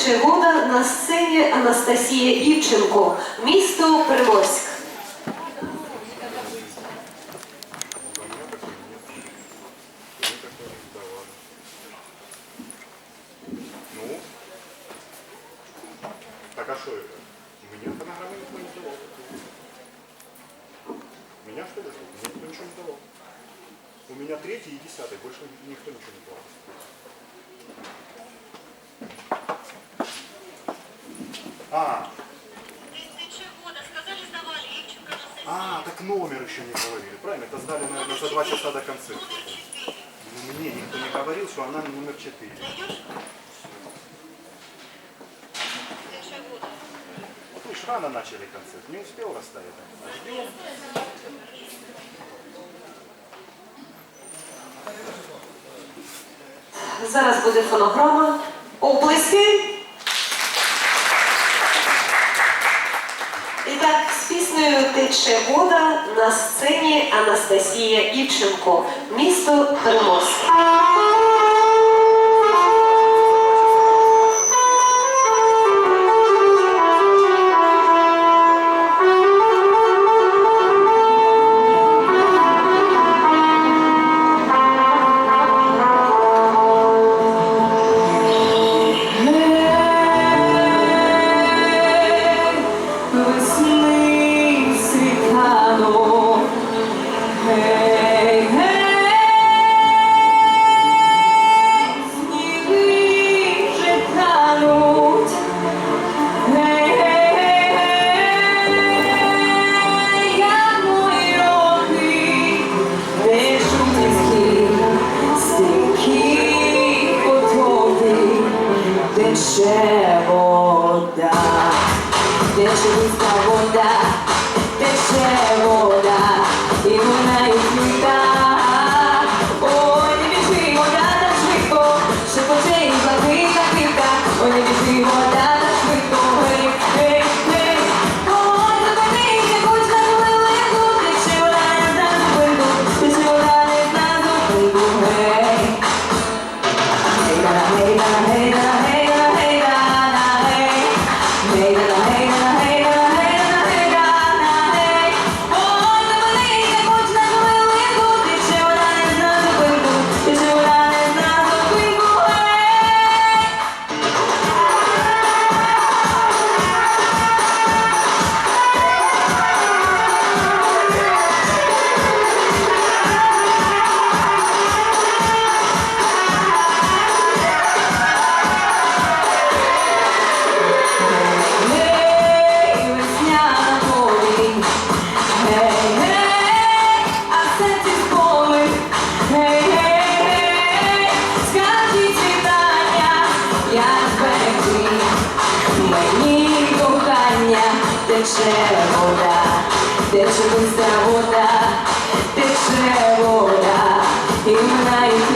тече вода на сцені Анастасія Івченко, місто Приморськ. Ну? Так а что это? Меня фонограммы никто не давал. Меня что ли? Мне никто ничего не давал. У меня третий и десятый, больше никто ничего не давал. А, а, так номер еще не говорили, правильно? Это сдали, наверное, за два часа до концерта. Ну, Мне никто не говорил, что она номер четыре. Вы ж рано начали концерт, не успел расставить. Ждем. Зараз буде фонограма. Оплески. І так, з піснею Тече вода на сцені Анастасія Івченко, місто Приморськ. тече вода. Тече чиста вода, тече вода, і вона і квіта. Ой, не біжи, вода так швидко, шепоче і блакитна квітка. Ой, не біжи, вода Тече вода, тече бистра вода, тече вода, і вона і